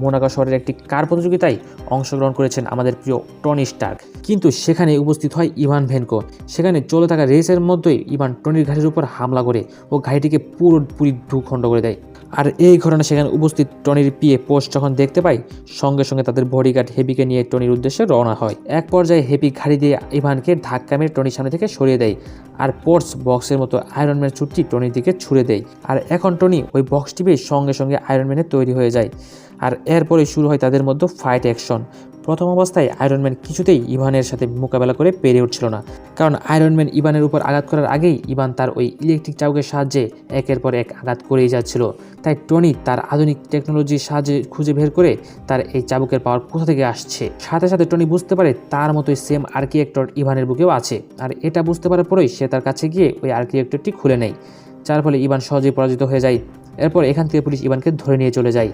Monaco শহরের একটি কার প্রতিযোগিতায় অংশগ্রহণ করেছেন আমাদের প্রিয় টনি স্টার্ক। কিন্তু সেখানে উপস্থিত হয় ইভান ভেনকো। সেখানে চলে থাকা রেসের মধ্যেই ইভান টনির ঘাড়ির উপর হামলা করে ও গাড়িটিকে পুরোপুরি ভূখণ্ড করে দেয়। আর এই ঘটনা সেখানে উপস্থিত টনির পিয়ে পোস্ট যখন দেখতে পাই সঙ্গে সঙ্গে তাদের বডিগার্ড হেপিকে নিয়ে টনির উদ্দেশ্যে রওনা হয়। এক পর্যায়ে হেপি ঘাড়ি দিয়ে ইভানকে ধাক্কা মেরে টনির সামনে থেকে সরিয়ে দেয় আর পোর্টস বক্সের মতো আয়রনম্যান ছুটটি টনির দিকে ছুড়ে দেয়। আর এখন টনি ওই বক্সটি পেয়ে সঙ্গে সঙ্গে আয়রনম্যানের তৈরি হয়ে যায়। আর এরপরে শুরু হয় তাদের মধ্যে ফাইট অ্যাকশন প্রথম অবস্থায় আয়রনম্যান কিছুতেই ইভানের সাথে মোকাবেলা করে পেরে উঠছিল না। কারণ আয়রনম্যান ইভানের উপর আঘাত করার আগেই ইভান তার ওই ইলেকট্রিক চাবুকের সাহায্যে একের পর এক আঘাত করেই যাচ্ছিল। তাই টনি তার আধুনিক টেকনোলজির সাহায্যে খুঁজে বের করে তার এই চাবুকের পাওয়ার কোথা থেকে আসছে? সাথে সাথে টনি বুঝতে পারে তার মতোই সেম আর্কিয়েক্টর ইভানের বুকেও আছে। আর এটা বুঝতে পারার পরেই সে তার কাছে গিয়ে ওই আর্কিয়েক্টরটি খুলে নেয়। যার ফলে ইভান সহজেই পরাজিত হয়ে যায়। এরপর এখান থেকে পুলিশ ইভানকে ধরে নিয়ে চলে যায়।